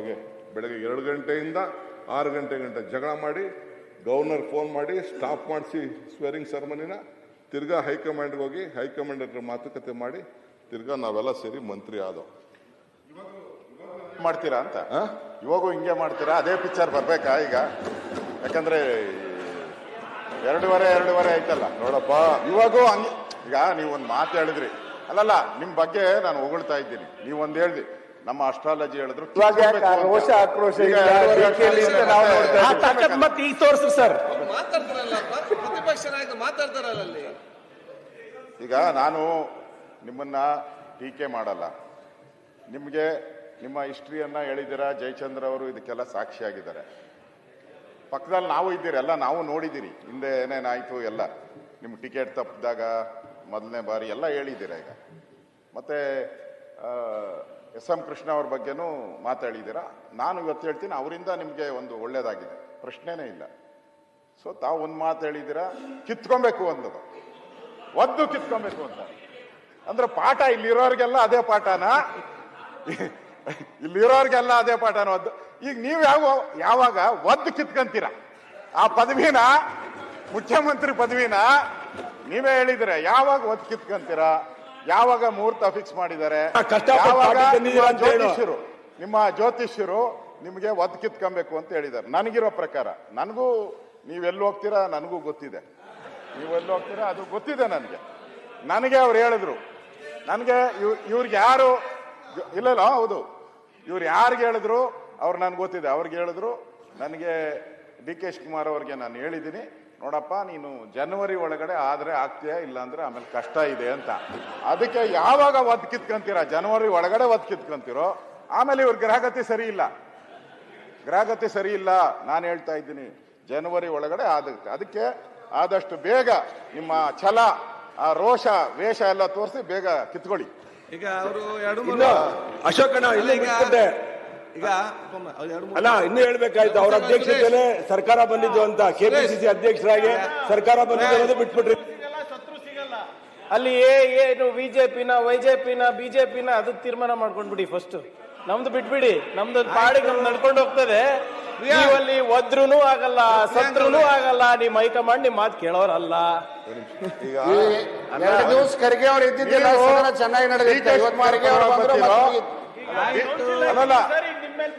ಗಂಟೆಗೆ ಬೆಳಗ್ಗೆ ಎರಡು ಗಂಟೆಯಿಂದ ಆರು ಗಂಟೆ ಗಂಟೆ ಜಗಳ ಮಾಡಿ ಗವರ್ನರ್ ಫೋನ್ ಮಾಡಿ ಸ್ಟಾಪ್ ಮಾಡಿಸಿ ಸ್ವೇರಿಂಗ್ ಸೆರೆಮನಿನ ತಿರ್ಗಾ ಹೈಕಮಾಂಡ್ಗೆ ಹೋಗಿ ಹೈಕಮಾಂಡ್ ಹತ್ರ ಮಾತುಕತೆ ಮಾಡಿ ತಿರ್ಗಾ ನಾವೆಲ್ಲ ಸೇರಿ ಮಂತ್ರಿ ಆದೋ. ಮಾಡ್ತೀರಾ ಅಂತ? ಇವಾಗೂ ಹಿಂಗೆ ಮಾಡ್ತೀರಾ? ಅದೇ ಪಿಕ್ಚರ್ ಬರ್ಬೇಕಾ ಈಗ? ಯಾಕಂದ್ರೆ ಎರಡೂವರೆ ಎರಡೂವರೆ ಆಯ್ತಲ್ಲ. ನೋಡಪ್ಪ. ಇವಾಗೂ ಹಂಗೆ ಈಗ ನೀವೊಂದು ಒಂದು ಮಾತು ಹೇಳಿದ್ರಿ. ಅಲ್ಲಲ್ಲ ನಿಮ್ಮ ಬಗ್ಗೆ ನಾನು ಹೊಗಳ್ತಾ ಇದ್ದೀನಿ. ನೀವು ಹೇಳಿದ್ರಿ ಹೇಳ್ದಿ ನಮ್ಮ ಅಸ್ಟ್ರಾಲಜಿ ಹೇಳಿದ್ರು ಇವಾಗ ಯಾಕೆ ಆ ರೋಷ, ಆಕ್ರೋಶ ಈಗ ಮತ್ತೆ ತೋರಿಸ್ರಿ ಸರ್. ಮಾತಾಡ್ತಾರಲ್ಲ ಪ್ರತಿಪಕ್ಷ ನಾಯಕ ಮಾತಾಡ್ತಾರಲ್ಲ ಅಲ್ಲಿ. ಈಗ ನಾನು ನಿಮ್ಮನ್ನ ಟೀಕೆ ಮಾಡಲ್ಲ. ನಿಮಗೆ ನಿಮ್ಮ ಹಿಸ್ಟ್ರಿಯನ್ನ ಹೇಳಿದ್ದೀರಾ? ಜಯಚಂದ್ರ ಅವರು ಇದಕ್ಕೆಲ್ಲ ಸಾಕ್ಷಿಯಾಗಿದ್ದಾರೆ. ಪಕ್ಕದಲ್ಲಿ ನಾವು ಇದ್ದೀರಿ ಎಲ್ಲ ನಾವು ನೋಡಿದ್ದೀರಿ. ಹಿಂದೆ ಏನೇನಾಯ್ತು ಎಲ್ಲ. ನಿಮ್ಮ ಟಿಕೆಟ್ ತಪ್ಪಿದಾಗ ಮೊದಲನೇ ಬಾರಿ ಎಲ್ಲ ಹೇಳಿದ್ದೀರಾ ಈಗ? ಮತ್ತೆ ಎಸ್ ಎಂ ಕೃಷ್ಣ ಅವ್ರ ಬಗ್ಗೆನೂ ಮಾತಾಡಿದ್ದೀರಾ? ನಾನು ಇವತ್ತು ಹೇಳ್ತೀನಿ, ಅವರಿಂದ ನಿಮಗೆ ಒಂದು ಒಳ್ಳೇದಾಗಿದೆ. ಪ್ರಶ್ನೆನೇ ಇಲ್ಲ. ಸೊ ತಾವು ಒಂದು ಮಾತು ಹೇಳಿದ್ದೀರಾ? ಕಿತ್ಕೊಬೇಕು ಅಂದದು ಒದ್ದು ಕಿತ್ಕೊಬೇಕು ಅಂತ. ಅಂದ್ರೆ ಪಾಠ ಇಲ್ಲಿರೋರಿಗೆಲ್ಲ ಅದೇ ಪಾಠನ? ಇಲ್ಲಿರೋರಿಗೆಲ್ಲ ಅದೇ ಪಾಠನ ಒದ್ದು? ಈಗ ನೀವು ಯಾವ, ಯಾವಾಗ ಒದ್ದು ಕಿತ್ಕೊಂತೀರ? ಆ ಪದವಿನ? ಮುಖ್ಯಮಂತ್ರಿ ಪದವಿನ? ನೀವೇ ಹೇಳಿದ್ರೆ ಯಾವಾಗ ಒದ್ದು ಕಿತ್ಕೊಂತೀರ? ಯಾವಾಗ ಮುಹೂರ್ತ ಫಿಕ್ಸ್ ಮಾಡಿದ್ದಾರೆ. ಜ್ಯೋತಿಷ್ಯರು ನಿಮ್ಮ ಜ್ಯೋತಿಷ್ಯರು ನಿಮಗೆ ಒದ್ ಕಿತ್ಕೊಬೇಕು ಅಂತ ಹೇಳಿದ್ದಾರೆ. ನನಗಿರೋ ಪ್ರಕಾರ ನನಗೂ ನೀವೆಲ್ಲಿ ಹೋಗ್ತೀರಾ ನನಗೂ ಗೊತ್ತಿದೆ. ನೀವೆಲ್ಲಿ ಎಲ್ಲಿ ಹೋಗ್ತೀರಾ ಅದು ಗೊತ್ತಿದೆ ನನಗೆ. ನನಗೆ ಅವ್ರು ಹೇಳಿದ್ರು. ನನಗೆ ಇವ್ ಇವ್ರಿಗೆ ಯಾರು ಇಲ್ಲ ಇಲ್ಲ ಹೌದು. ಇವ್ರು ಯಾರಿಗೆ ಹೇಳಿದ್ರು ಅವ್ರು ನನ್ಗೆ ಗೊತ್ತಿದೆ. ಅವ್ರಿಗೆ ಹೇಳಿದ್ರು ನನಗೆ ಡಿ ಕೆ ಶಿವಕುಮಾರ್ ಅವ್ರಿಗೆ ನಾನು ಹೇಳಿದ್ದೀನಿ ನೋಡಪ್ಪ ನೀನು ಜನವರಿ ಒಳಗಡೆ ಆದ್ರೆ ಆಗ್ತೀಯಾ ಇಲ್ಲ ಅಂದ್ರೆ ಆಮೇಲೆ ಕಷ್ಟ ಇದೆ ಅಂತ. ಅದಕ್ಕೆ ಯಾವಾಗ ಒದ್ ಕಿತ್ಕೊಂತೀರಾ ಜನವರಿ ಒಳಗಡೆ ಒದ್ ಕಿತ್ಕೊಂತೀರೋ ಆಮೇಲೆ ಇವ್ರ ಗ್ರಹಗತಿ ಸರಿ ಇಲ್ಲ. ಗ್ರಹಗತಿ ಸರಿ ಇಲ್ಲ ನಾನು ಹೇಳ್ತಾ ಇದ್ದೀನಿ ಜನವರಿ ಒಳಗಡೆ ಆದ ಅದಕ್ಕೆ ಆದಷ್ಟು ಬೇಗ ನಿಮ್ಮ ಛಲ ಆ ರೋಷ ವೇಷ ಎಲ್ಲ ತೋರಿಸಿ ಬೇಗ ಕಿತ್ಕೊಳ್ಳಿ. ಈಗ ಅವರು ಅಶೋಕಣ್ಣ ಇಲ್ಲಿ ಈಗ- ಅಲ್ಲ ಇನ್ನು ಹೇಳ್ಬೇಕಾಯ್ತು ಅವ್ರ ಅಧ್ಯಕ್ಷತೆಯಲ್ಲೇ ಸರ್ಕಾರ ಬಂದಿದ್ದು ಅಂತ ಕೆಪಿಸಿಸಿ ಅಧ್ಯಕ್ಷರಾಗಿ ಸರ್ಕಾರ ಬಂದಿದ್ದು ಅನ್ನೋದು ಬಿಟ್ಬಿಟ್ರಿ. ಅಲ್ಲಿ ಏ ಏನು ಬಿಜೆಪಿನ ವೈಜೆಪಿನ ಬಿಜೆಪಿನ ಅದು ತೀರ್ಮಾನ ಮಾಡ್ಕೊಂಡ್ಬಿಡಿ ಫಸ್ಟ್ ನಮ್ದು ಬಿಟ್ಬಿಡಿ ನಮ್ದು ಪಾಡಿಗೆ ನಮ್ದು ನಡ್ಕೊಂಡು ಹೋಗ್ತದೆ. ನೀವಲ್ಲಿ ಒದ್ರುನು ಆಗಲ್ಲ ಸತ್ರೂ ಆಗಲ್ಲ ನಿಮ್ ಹೈಕಮಾಂಡ್ ನಿಮ್ ಮಾತು ಕೇಳೋರಲ್ಲ. ಎರಡು ದಿವಸ ಖರ್ಗೆ ಅವ್ರು ಇದ್ದಿದ್ದಿಲ್ಲ ಚೆನ್ನಾಗಿ ನಡೆದಿತ್ತು. ಇವತ್ತು ಖರ್ಗೆ ಅವ್ರು ಬಂದ್ರು ಅಲ್ಲಲ್ಲ ಸರಿ